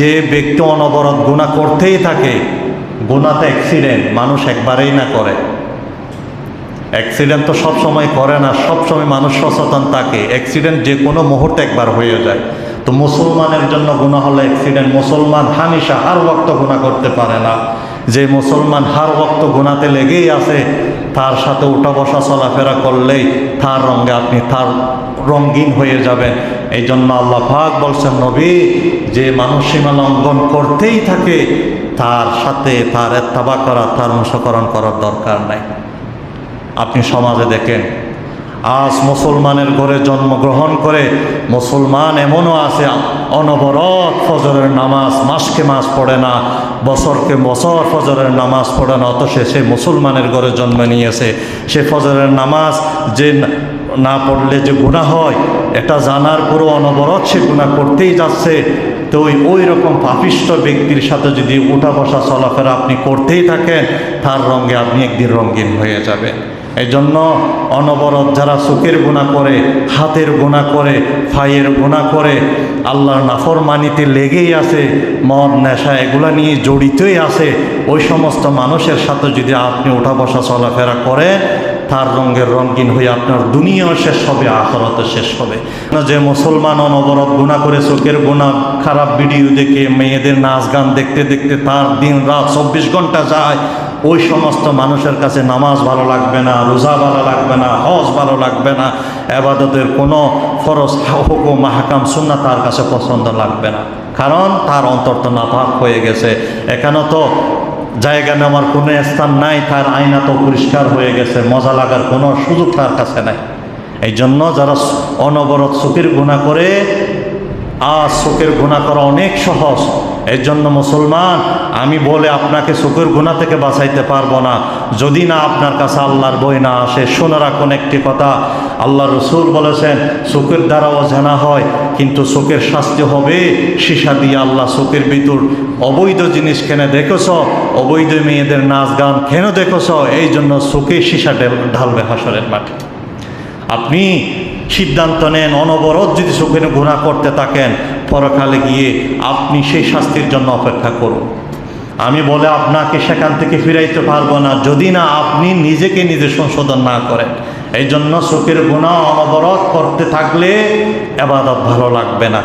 যে ব্যক্তি অনবরত গুণা করতেই থাকে গুণাতে অ্যাক্সিডেন্ট মানুষ একবারেই না করে। অ্যাক্সিডেন্ট তো সব সময় করে না সব সময় মানুষ সচেতন থাকে। অ্যাক্সিডেন্ট যে কোনো মুহূর্তে একবার হয়ে যায়। তো মুসলমানের জন্য গুণা হলো অ্যাক্সিডেন্ট মুসলমান হামেশা হার ওক্ত গুণা করতে পারে না। যে মুসলমান হার ওক্ত গুণাতে লেগেই আছে, তার সাথে উঠা বসা চলাফেরা করলেই তার রঙে আপনি তার রঙিন হয়ে যাবে। এই জন্য আল্লাহ ফাক বলছেন, নবী, যে মানুষ সীমা লঙ্ঘন করতেই থাকে, তার সাথে তার এত্তাবা করা, তার অংশকরণ করার দরকার নাই। আপনি সমাজে দেখেন আজ মুসলমানের ঘরে জন্মগ্রহণ করে মুসলমান এমনও আছে, অনবরত ফজরের নামাজ মাসকে মাস পড়ে না, বছরকে বছর ফজরের নামাজ পড়ে না, অথচ সে মুসলমানের ঘরে জন্ম নিয়েছে। সে ফজরের নামাজ যে না পড়লে যে গুণা হয়, এটা জানার পুরো অনবরত সে গুণা করতেই যাচ্ছে। তো ওই ওই রকম পাপিষ্ট ব্যক্তির সাথে যদি উঠা বসা চলাফেরা আপনি করতেই থাকেন, তার রঙে আপনি একদিন রঙিন হয়ে যাবেন। এই জন্য অনবরত যারা চোখের গুণা করে, হাতের গুণা করে ফাইয়ের গুণা করে, আল্লাহর নাফরমানিতে লেগেই আছে, মদ, নেশা, এগুলা নিয়ে জড়িতই আছে, ওই সমস্ত মানুষের সাথে যদি আপনি উঠা বসা চলাফেরা করেন তার রঙের রঙিন হয়ে আপনার দুনিয়াও শেষ হবে, আখরতও শেষ হবে। যে মুসলমান অনবরত গুণা করে চোখের গুণা খারাপ ভিডিও দেখে, মেয়েদের নাচ গান দেখতে দেখতে তার দিন রাত চব্বিশ ঘণ্টা যায় ওই সমস্ত মানুষের কাছে নামাজ ভালো লাগবে না, রোজা ভালো লাগবে না, হজ ভালো লাগবে না আবাদতের কোনো ফরজ হুকুম, মাহাকাম সুন্না তার কাছে পছন্দ লাগবে না। কারণ তার অন্তর তো নাপাক হয়ে গেছে। এখানে তো জায়গা নেওয়ার কোনো স্থান নাই, তার আয়না তো পরিষ্কার হয়ে গেছে, মজা লাগার কোনো সুযোগ তার কাছে নাই। এই জন্য যারা অনবরত চোখের গুণা করে, আজ সুখের গুণা করা অনেক সহজ। এর জন্য মুসলমান আমি বলে আপনাকে সুখের গুণা থেকে বাঁচাইতে পারব না। যদি না আপনার কাছে আল্লাহর বই না আসে, শুনে রাখুন একটি কথা। আল্লাহ রসুল বলেছেন চোখের দ্বারাও জানা হয়, কিন্তু চোখের শাস্তি হবে সীসা দিয়ে আল্লাহ চোখের ভিতর। অবৈধ জিনিস কেনে দেখেছ? অবৈধ মেয়েদের নাচ গান কেন দেখেছ? এই জন্য চোখে সীসা ঢেল- ঢালবে হাসরের মাঠে। আপনি সিদ্ধান্ত নেন, অনবরত যদি সুখের গুণা করতে থাকেন, পরকালে গিয়ে আপনি সেই শাস্তির জন্য অপেক্ষা করুন। আমি বলে আপনাকে সেখান থেকে ফিরাইতে পারব না। যদি না আপনি নিজেকে নিজে সংশোধন না করেন। এই জন্য চোখের গুণা অনবরত করতে থাকলে এবাদত ভালো লাগবে না।